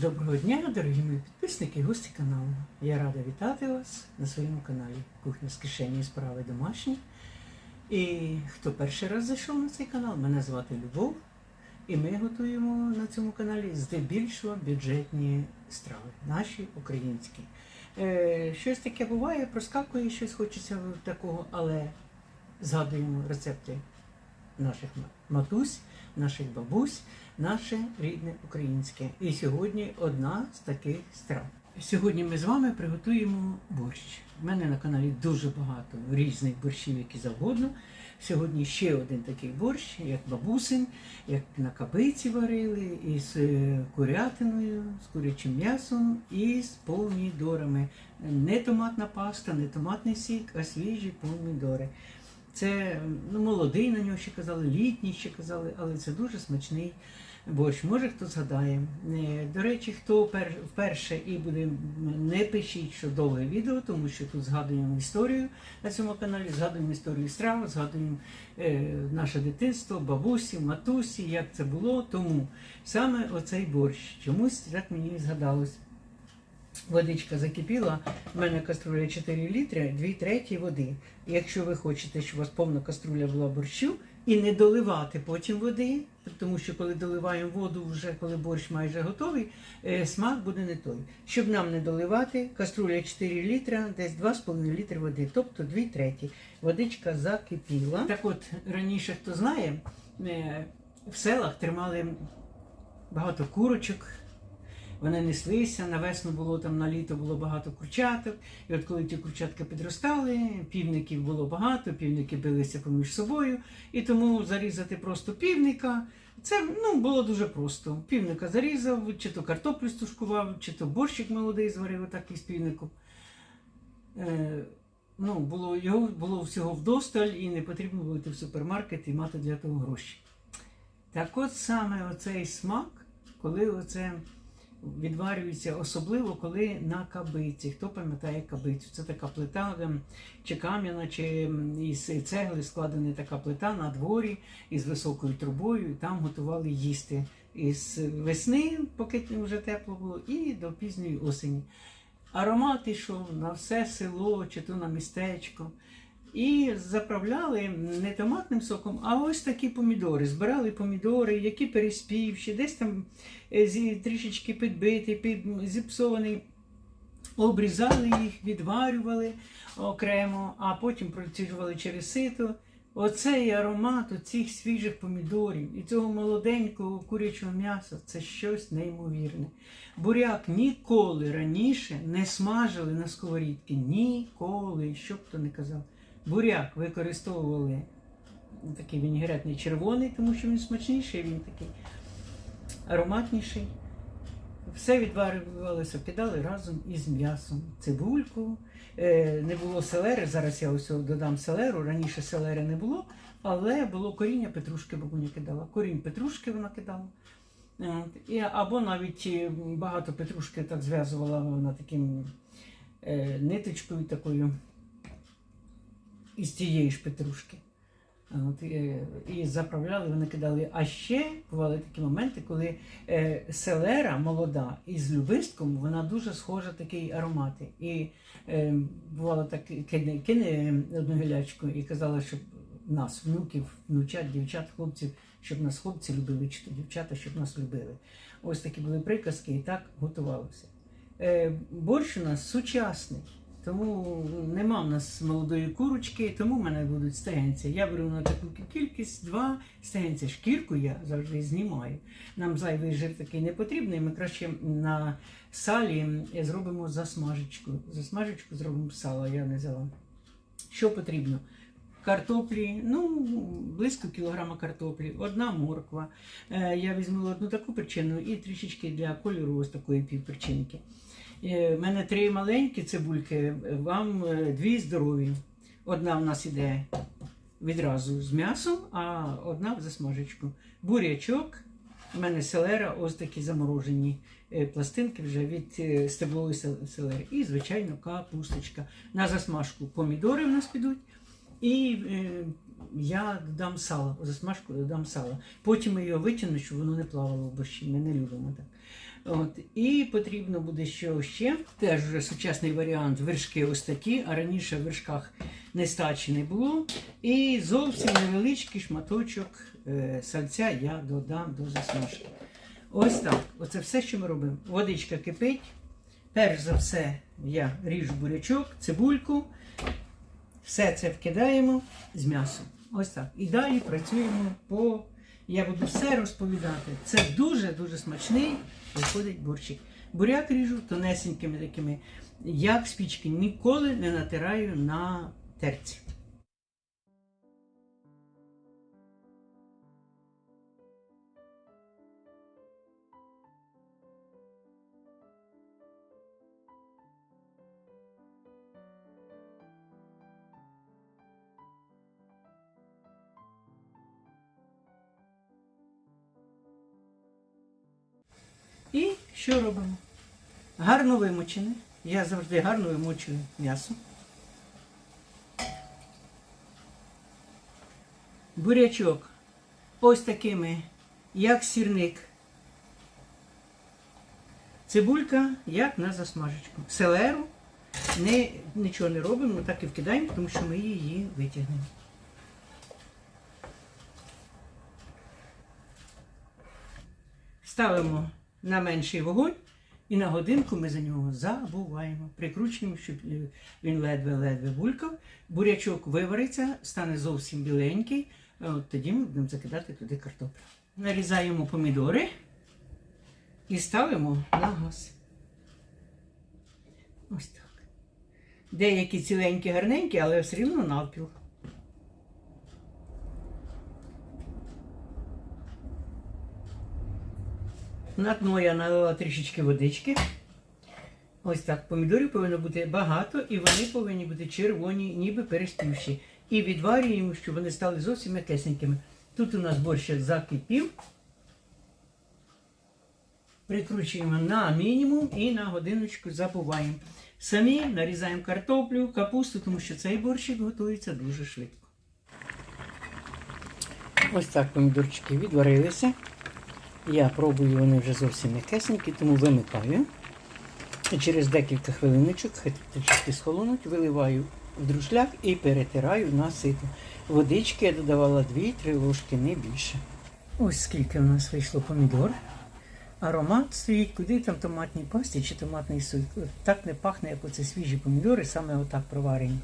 Доброго дня, дорогі мої підписники і гості каналу. Я рада вітати вас на своєму каналі Кухня з кишені і справи домашні. І хто перший раз зайшов на цей канал, мене звати Любов. І ми готуємо на цьому каналі здебільшого бюджетні страви, наші українські. Е, щось таке буває, проскакує, щось хочеться такого, але згадуємо рецепти наших матусь, наших бабусь, наше рідне українське. І сьогодні одна з таких страв. Сьогодні ми з вами приготуємо борщ. У мене на каналі дуже багато різних борщів, які завгодно. Сьогодні ще один такий борщ, як бабусин, як на кабиці варили, із е, курятиною, з курячим м'ясом і з помідорами. Не томатна паста, не томатний сік, а свіжі помідори. Це ну, молодий на нього ще казали, літній ще казали, але це дуже смачний борщ. Може хто згадає. Е, До речі, хто пер, вперше і буде, не пишіть, що довге відео, тому що тут згадуємо історію на цьому каналі, згадуємо історію страв, згадуємо е, наше дитинство, бабусі, матусі, як це було. Тому саме оцей борщ чомусь так мені згадалось. Водичка закипіла, в мене каструля 4 літри, 2 треті води. Якщо ви хочете, щоб у вас повна каструля була борщу, і не доливати потім води, тому що коли доливаємо воду, вже коли борщ майже готовий, е, смак буде не той. Щоб нам не доливати, каструля 4 літра, десь 2,5 літри води, тобто 2 треті. Водичка закипіла. Так от, раніше, хто знає, е, в селах тримали багато курочок. Вони неслися, на весну було там на літо було багато курчаток. І от коли ті курчатка підростали, півників було багато, півники билися поміж собою. І тому зарізати просто півника. Це ну, було дуже просто. Півника зарізав, чи то картоплю стушкував, чи то борщик молодий зварив отак із півником. Е, ну, було, його було всього вдосталь і не потрібно було йти в супермаркет і мати для того гроші. Так от саме оцей смак, коли оце відварюється, особливо коли на кабиці. Хто пам'ятає кабицю? Це така плита ем, чи кам'яна, чи із цегли складена така плита на дворі із високою трубою. І там готували їсти із весни, поки вже тепло було, і до пізньої осені. Аромат ішов на все село чи то на містечко. І заправляли не томатним соком, а ось такі помідори. Збирали помідори, які переспівші, десь там е, трішечки підбиті, під, зіпсовані. Обрізали їх, відварювали окремо, а потім проціжували через сито. Оцей аромат оцих свіжих помідорів і цього молоденького курячого м'яса це щось неймовірне. Буряк ніколи раніше не смажили на сковорідки. Ніколи, що б хто не казав. Буряк використовували такий вінігретний червоний, тому що він смачніший, він такий ароматніший. Все відварювалося, кидали разом із м'ясом. Цибульку. Е, Не було селери. Зараз я ось додам селеру. Раніше селери не було, але було коріння петрушки, бабуня кидала. Корінь петрушки вона кидала. І, або навіть е, багато петрушки так зв'язувала вона таким е, ниточкою такою із тієї ж петрушки. От, і, і заправляли, вони кидали. А ще бували такі моменти, коли е, селера молода із любистком, вона дуже схожа такий аромати. І е, бувало так, кине, кине одну гілячку і казала, щоб нас, внуків, внучат, дівчат, хлопців, щоб нас хлопці любили, чи то дівчата, щоб нас любили. Ось такі були приказки, і так готувалося. Е, борщ у нас сучасний. Тому нема в нас молодої курочки, тому в мене будуть стегенці. Я беру на таку кількість два стегенці. Шкірку я завжди знімаю. Нам зайвий жир такий не потрібний. Ми краще на салі зробимо засмажечку. Засмажечку зробимо з сала, я не взяла. Що потрібно? Картоплі, ну, близько кілограма картоплі, одна морква. Е, я візьму одну таку перчину і трішечки для кольору ось такої півперчинки. У мене три маленькі цибульки, вам е, дві здорові. Одна в нас іде відразу з м'ясом, а одна в засмажечку. Бурячок, у мене селера, ось такі заморожені е, пластинки вже від е, стеблової селери. І, звичайно, капусточка. На засмажку помідори в нас підуть. І е, я додам сало, засмажку додам сало. Потім я його витягну, щоб воно не плавало в борщі. Ми не любимо так. От. І потрібно буде що ще. Теж вже сучасний варіант вершки ось такі, а раніше в вершках нестачі не було. І зовсім невеличкий шматочок е, сальця я додам до засмажки. Ось так. Оце все, що ми робимо. Водичка кипить. Перш за все, я ріжу бурячок, цибульку. Все це вкидаємо з м'ясом. Ось так. І далі працюємо по. Я буду все розповідати. Це дуже-дуже смачний виходить борщик. Буряк ріжу тонесенькими такими, як спічки, ніколи не натираю на терці. Що робимо? Гарно вимочене. Я завжди гарно вимочую м'ясо. Бурячок ось такими, як сірник. Цибулька, як на засмажечку. Селеру не, нічого не робимо, так і вкидаємо, тому що ми її витягнемо. Ставимо на менший вогонь і на годинку ми за нього забуваємо. Прикручуємо, щоб е, він ледве-ледве булькав. Бурячок вивариться, стане зовсім біленький. От тоді ми будемо закидати туди картоплю. Нарізаємо помідори і ставимо на газ. Ось так. Деякі ціленькі, гарненькі, але все рівно навпіл. На дно я налила трішечки водички. Ось так. Помідорів повинно бути багато, і вони повинні бути червоні, ніби переспівші. І відварюємо, щоб вони стали зовсім м'якесенькими. Тут у нас борщ закипів. Прикручуємо на мінімум і на годиночку забуваємо. Самі нарізаємо картоплю, капусту, тому що цей борщик готується дуже швидко. Ось так помідорчики відварилися. Я пробую, вони вже зовсім м'якесенькі, тому вимикаю. І через декілька хвилиночок, хай схолонуть, виливаю в друшляк і перетираю на сито. Водички я додавала 2-3 ложки, не більше. Ось скільки у нас вийшло помідор. Аромат стоїть, куди там томатній пасті чи томатний сок. Так не пахне, як оце свіжі помідори, саме отак проварені.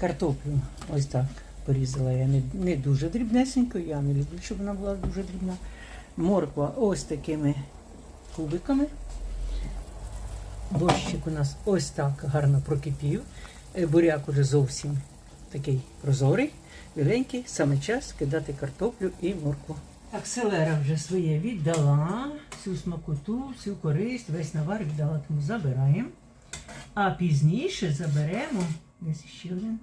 Картоплю ось так порізала я не, не дуже дрібнесенько, я не люблю, щоб вона була дуже дрібна. Морква ось такими кубиками. Борщик у нас ось так гарно прокипів. Е, Буряк уже зовсім такий прозорий, біленький. Саме час кидати картоплю і моркву. Так, селера вже своє віддала, всю смакоту, всю користь, весь навар віддала, тому забираємо. А пізніше заберемо. Десь ще один.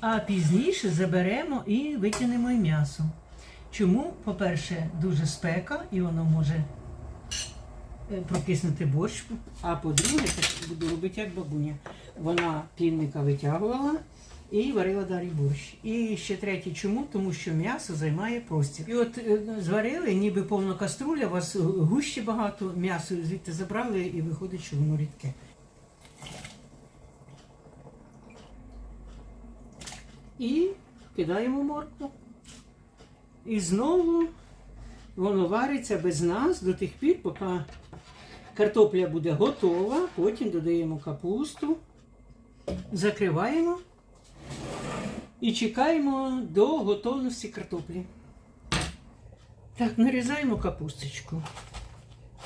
А пізніше заберемо і витягнемо і м'ясо. Чому? По-перше, дуже спека і воно може е, прокиснути борщ. А по-друге, так буду робити як бабуня. Вона півника витягувала і варила далі борщ. І ще третє, чому? Тому що м'ясо займає простір. І от е, зварили, ніби повна каструля, у вас гуще багато, м'ясо звідти забрали і виходить, що воно рідке. І кидаємо моркву. І знову воно вариться без нас до тих пір, поки картопля буде готова. Потім додаємо капусту, закриваємо і чекаємо до готовності картоплі. Так, нарізаємо капусточку.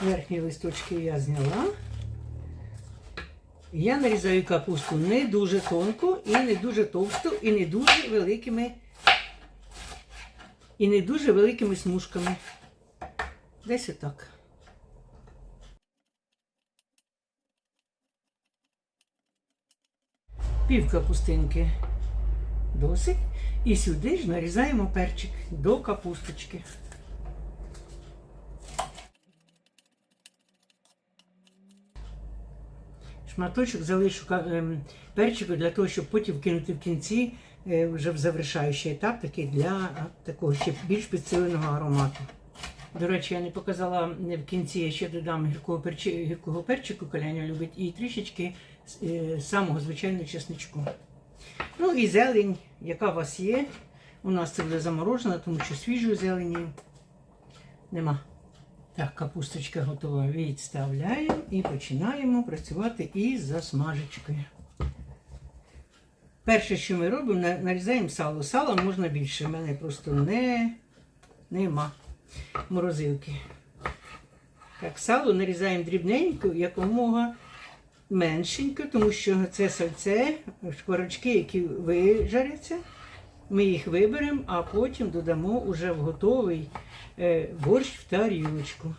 Верхні листочки я зняла. Я нарізаю капусту не дуже тонко, і не дуже товсто, і не дуже великими і не дуже великими смужками. Десь отак. Пів капустинки досить. І сюди ж нарізаємо перчик до капусточки. Шматочок залишу ем, перчику для того, щоб потім кинути в кінці вже в завершаючий етап, такий для такого ще більш підсиленого аромату. До речі, я не показала в кінці, я ще додам гіркого, перчи, гіркого перчику, коляня любить, і трішечки е, самого звичайного чесничку. Ну і зелень, яка у вас є. У нас це буде заморожена, тому що свіжої зелені нема. Так, капусточка готова. Відставляємо і починаємо працювати із засмажечкою. Перше, що ми робимо, нарізаємо сало. Сала можна більше. У мене просто не, нема морозилки. Так, сало нарізаємо дрібненько, якомога меншенько, тому що це сальце, шкварочки, які вижаряться. Ми їх виберемо, а потім додамо уже в готовий е, борщ в тарілочку.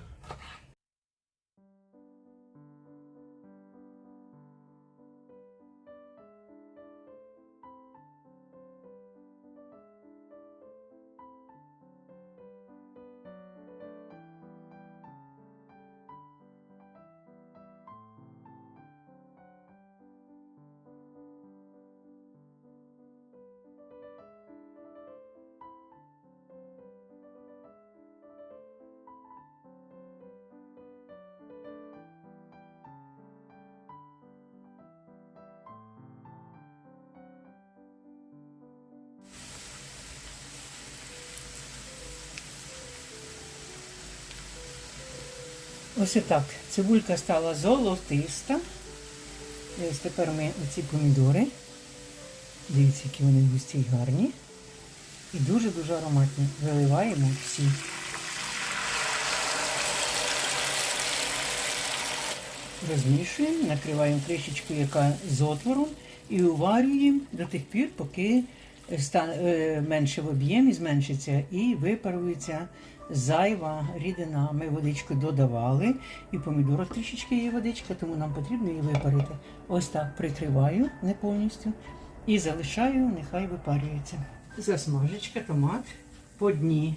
Ось так. Цибулька стала золотиста. Ось тепер ми оці помідори. Дивіться, які вони густі й гарні. І дуже-дуже ароматні. Виливаємо всі. Розмішуємо, накриваємо кришечку, яка з отвором, і уварюємо до тих пір, поки е, менше в об'ємі, зменшиться і випарується зайва рідина. Ми водичку додавали, і помідорах трішечки є водичка, тому нам потрібно її випарити. Ось так прикриваю не повністю і залишаю, нехай випарюється. Засмажечка, томат по дні.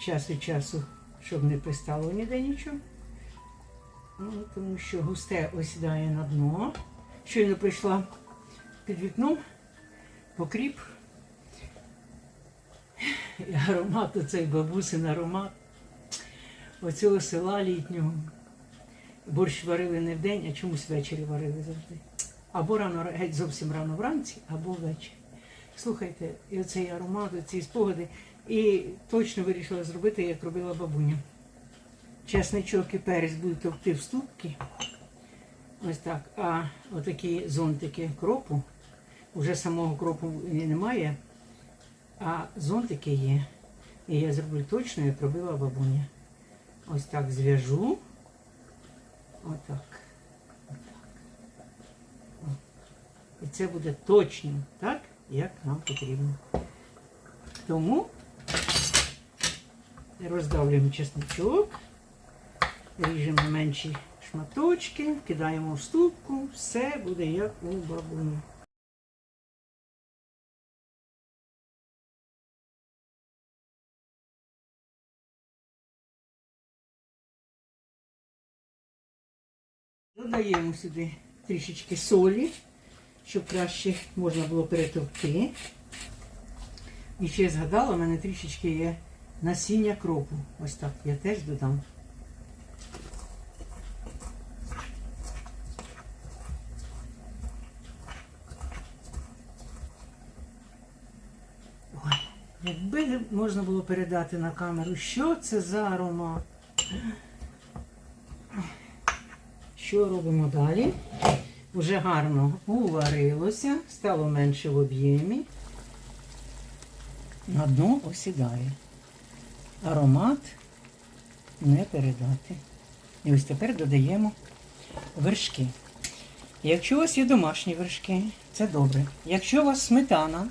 Час від часу, щоб не пристало ніде нічого. Ну, тому що густе осідає на дно. Щойно прийшла під вікном, покріп. І аромат оцей бабусин аромат оцього села літнього. Борщ варили не вдень, а чомусь ввечері варили завжди. Або рано, геть зовсім рано вранці, або ввечері. Слухайте, і оцей аромат, ці спогади. І точно вирішила зробити, як робила бабуня. Чесничок і перець будуть товкти в ступки. Ось так. А отакі зонтики кропу, вже самого кропу немає, а зонтики є. І я зроблю точно, як робила бабуня. Ось так зв'яжу. Отак. Отак. І це буде точно так, як нам потрібно. Тому роздавлюємо чесничок. Ріжемо менші шматочки, кидаємо в ступку, все буде як у бабуні. Додаємо сюди трішечки солі, щоб краще можна було перетовкти. І ще згадала, у мене трішечки є насіння кропу. Ось так я теж додам. Ой, якби можна було передати на камеру, що це за аромат. Що робимо далі? Уже гарно уварилося, стало менше в об'ємі. На дно осідає. Аромат не передати. І ось тепер додаємо вершки. Якщо у вас є домашні вершки, це добре. Якщо у вас сметана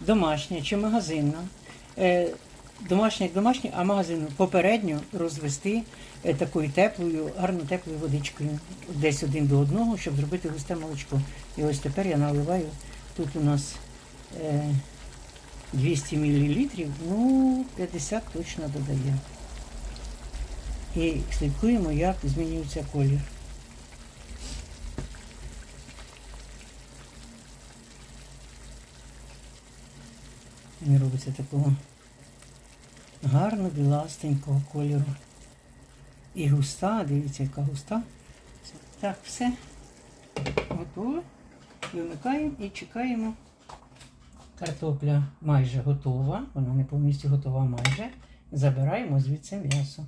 домашня чи магазинна, е, домашня як а магазинну попередньо розвести е, такою теплою, гарно теплою водичкою, десь один до одного, щоб зробити густе молочко. І ось тепер я наливаю, тут у нас е, 200 мл, ну 50 точно додає. І слідкуємо, як змінюється колір. Не робиться такого гарно біластенького кольору. І густа, дивіться, яка густа. Так, все. Готово. Вимикаємо і чекаємо. Картопля майже готова. Вона не повністю готова майже. Забираємо звідси м'ясо.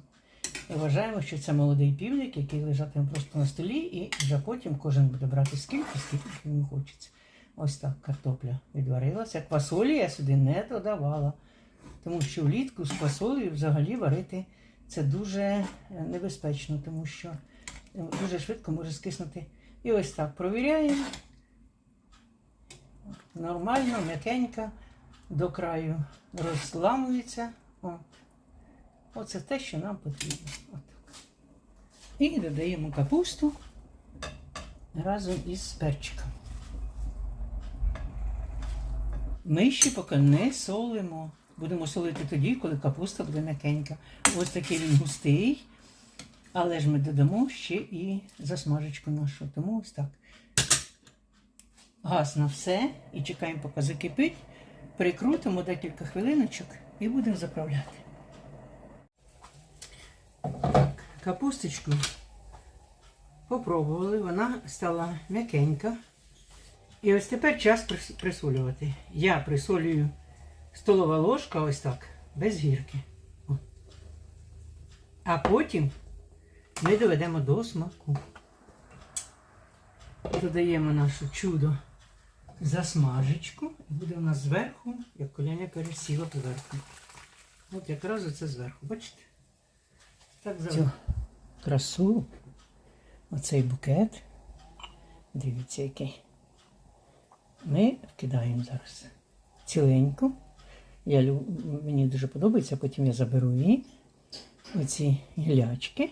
І вважаємо, що це молодий півник, який лежатиме просто на столі, і вже потім кожен буде брати скільки, скільки йому хочеться. Ось так картопля відварилася. Квасолі я сюди не додавала. Тому що влітку з квасолею взагалі варити це дуже е, небезпечно, тому що е, дуже швидко може скиснути. І ось так провіряємо. Нормально, м'якенько, до краю розламується. О. Оце те, що нам потрібно. Отак. І додаємо капусту разом із перчиком. Ми ще поки не солимо. Будемо солити тоді, коли капуста буде м'якенька. Ось такий він густий. Але ж ми додамо ще і засмажечку нашу. Тому ось так. Газ на все. І чекаємо, поки закипить. Прикрутимо декілька хвилиночок і будемо заправляти. Капусточку попробували, вона стала м'якенька. І ось тепер час присолювати. Я присолюю столова ложка ось так, без гірки. О. А потім ми доведемо до смаку. Додаємо нашу чудо засмажечку. І буде у нас зверху, як коляня пересіла поверху. От якраз оце зверху, бачите? Так Цю красу, оцей букет. Дивіться, який. Ми вкидаємо зараз ціленьку. Я, лю- мені дуже подобається, потім я заберу її. Оці гілячки.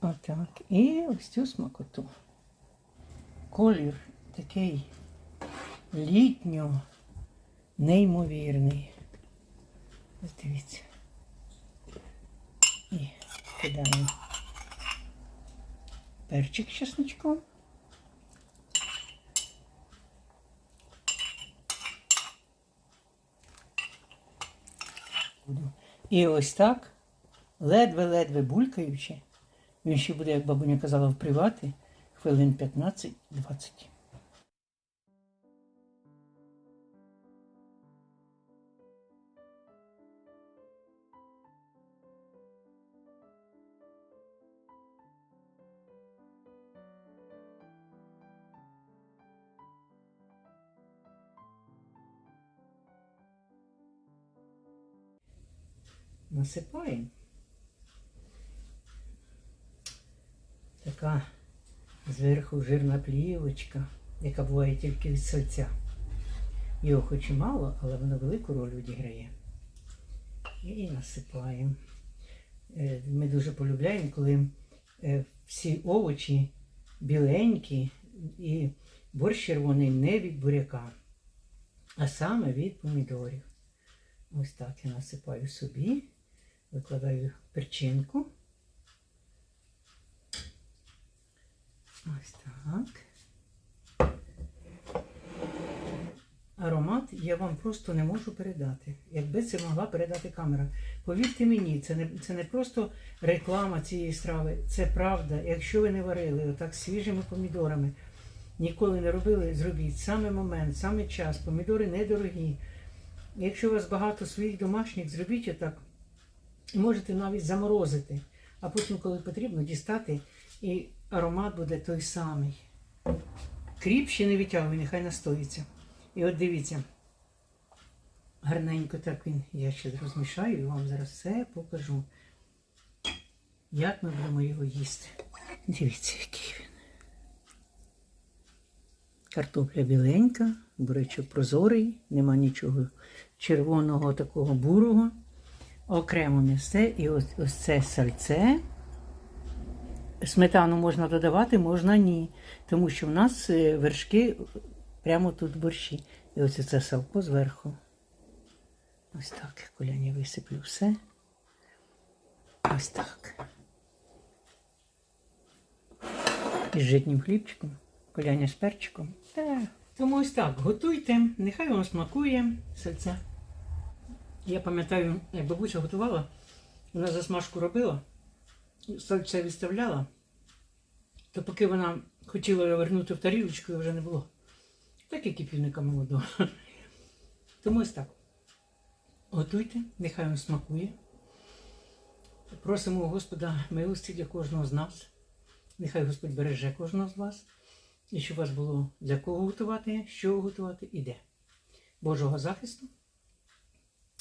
Отак. І ось цю смакоту. Колір такий літньо неймовірний. Ось дивіться. І кидаємо перчик з чесночком. Буду. І ось так, ледве-ледве булькаючи, він ще буде, як бабуня казала, впривати хвилин 15-20. Насипаємо. Така зверху жирна плівочка, яка буває тільки від сальця. Його хоч і мало, але воно велику роль відіграє. І насипаємо. Е, Ми дуже полюбляємо, коли е, всі овочі біленькі і борщ червоний не від буряка, а саме від помідорів. Ось так я насипаю собі, викладаю перчинку. Ось так. Аромат я вам просто не можу передати. Якби це могла передати камера. Повірте мені, це не, це не просто реклама цієї страви, це правда. Якщо ви не варили отак свіжими помідорами, ніколи не робили, зробіть саме момент, саме час. Помідори недорогі. Якщо у вас багато своїх домашніх, зробіть отак. Можете навіть заморозити, а потім, коли потрібно, дістати, і аромат буде той самий. Кріп ще не відтягує, нехай настоїться. І от дивіться, гарненько так він, я ще розмішаю і вам зараз все покажу, як ми будемо його їсти. Дивіться, який він. Картопля біленька, бурячок прозорий, нема нічого червоного такого бурого. Окремо м'ясе і ось, ось це сальце. Сметану можна додавати, можна ні. Тому що в нас е, вершки прямо тут в борщі. І ось це салко зверху. Ось так, коляні висиплю все. Ось так. Із житнім хлібчиком, коляня з перчиком. Так. Тому ось так, готуйте, нехай вам смакує сальце. Я пам'ятаю, як бабуся готувала, вона засмажку робила, це відставляла, то поки вона хотіла вернути в тарілочку, його вже не було. Так і кипівника молодого. Тому ось так. Готуйте, нехай вам смакує. Просимо Господа милості для кожного з нас. Нехай Господь береже кожного з вас. І щоб у вас було для кого готувати, що готувати і де. Божого захисту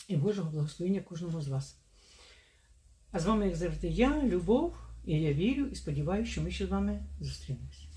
і Божого благословення кожному з вас. А з вами, як завжди, я, Любов, і я вірю і сподіваюся, що ми ще з вами зустрінемося.